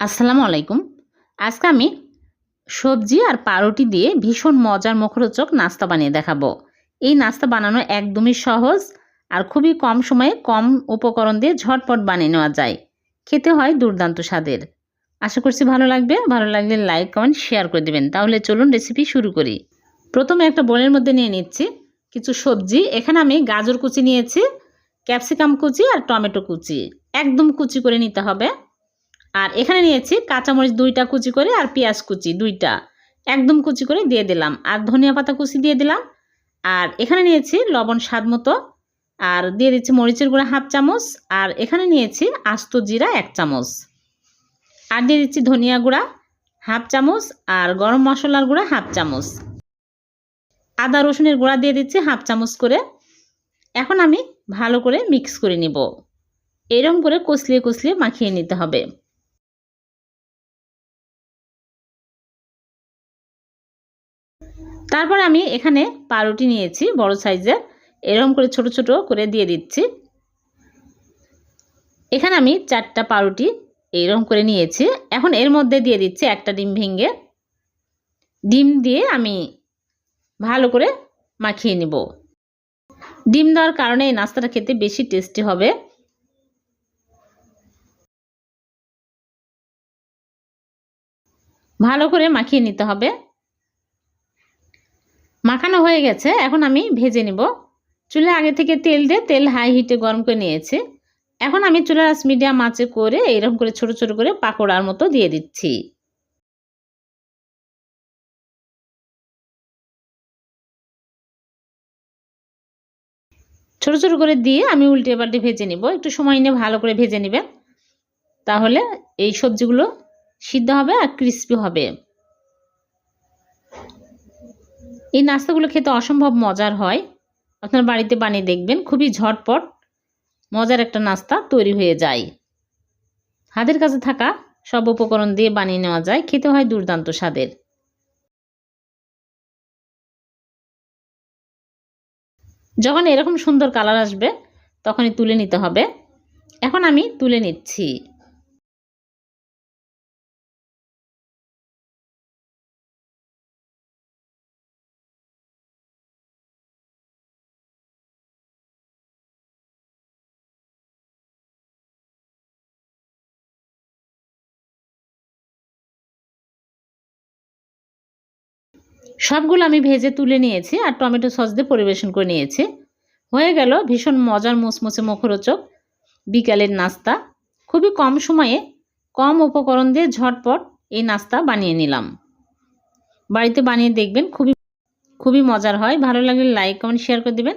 আসসালামু আলাইকুম। আজকে আমি সবজি আর পাউরুটি দিয়ে ভীষণ মজার মুখরোচক নাস্তা বানিয়ে দেখাবো। এই নাস্তা বানানো একদমই সহজ আর খুবই কম সময়ে কম উপকরণ দিয়ে ঝটপট বানিয়ে নেওয়া যায়। খেতে হয় দুর্দান্ত স্বাদের। আশা করছি ভালো লাগবে। ভালো লাগলে লাইক, কমেন্ট, শেয়ার করে দেবেন। তাহলে চলুন রেসিপি শুরু করি। প্রথমে একটা বোলের মধ্যে নিয়ে নিচ্ছি কিছু সবজি। এখানে আমি গাজর কুচি নিয়েছি, ক্যাপসিকাম কুচি আর টমেটো কুচি। একদম কুচি করে নিতে হবে। আর এখানে নিয়েছি কাঁচামরিচ দুইটা কুচি করে আর পেঁয়াজ কুচি দুইটা। একদম কুচি করে দিয়ে দিলাম। আর ধনিয়া পাতা কুচি দিয়ে দিলাম। আর এখানে নিয়েছি লবণ স্বাদ মতো। আর দিয়ে দিচ্ছি মরিচের গুঁড়া হাফ চামচ। আর এখানে নিয়েছি আস্ত জিরা এক চামচ। আর দিয়ে দিচ্ছি ধনিয়া গুঁড়া হাফ চামচ। আর গরম মশলার গুঁড়া হাফ চামচ। আদা রসুনের গুঁড়া দিয়ে দিচ্ছি হাফ চামচ করে। এখন আমি ভালো করে মিক্স করে নিব। এরকম করে কষলিয়ে কষলিয়ে মাখিয়ে নিতে হবে। তারপর আমি এখানে পাউরুটি নিয়েছি, বড় সাইজের। এরকম করে ছোট ছোট করে দিয়ে দিচ্ছি। এখানে আমি চারটা পাউরুটি এইরকম করে নিয়েছি। এখন এর মধ্যে দিয়ে দিচ্ছি একটা ডিম ভেঙে। ডিম দিয়ে আমি ভালো করে মাখিয়ে নিব। ডিম দেওয়ার কারণে এই নাস্তাটা খেতে বেশি টেস্টি হবে। ভালো করে মাখিয়ে নিতে হবে। মাখানো হয়ে গেছে। এখন আমি ভেজে নিব। চুলে আগে থেকে তেল দিয়ে তেল হাই হিটে গরম করে নিয়েছি। এখন আমি চুলার আঁচ মিডিয়াম আঁচে করে এইরকম করে ছোট ছোট করে পাকোড়ার মতো দিয়ে দিচ্ছি। ছোট ছোট করে দিয়ে আমি উল্টে পাল্টে ভেজে নিব। একটু সময় নিয়ে ভালো করে ভেজে নেবেন। তাহলে এই সবজিগুলো সিদ্ধ হবে আর ক্রিস্পি হবে। এই নাস্তাগুলো খেতে অসম্ভব মজার হয়। আপনার বাড়িতে বানিয়ে দেখবেন, খুবই ঝটপট মজার একটা নাস্তা তৈরি হয়ে যায়। হাতের কাছে থাকা সব উপকরণ দিয়ে বানিয়ে নেওয়া যায়, খেতে হয় দুর্দান্ত স্বাদের। যখন এরকম সুন্দর কালার আসবে, তখনই তুলে নিতে হবে। এখন আমি তুলে নিচ্ছি। সবগুলো আমি ভেজে তুলে নিয়েছি আর টমেটো সস দিয়ে পরিবেশন করে নিয়েছি। হয়ে গেল ভীষণ মজার মুচমুচে মুখরোচক বিকালের নাস্তা। খুবই কম সময়ে কম উপকরণ দিয়ে ঝটপট এই নাস্তা বানিয়ে নিলাম। বাড়িতে বানিয়ে দেখবেন খুবই খুবই মজার হয়। ভালো লাগলে লাইক কমেন্ট শেয়ার করে দেবেন।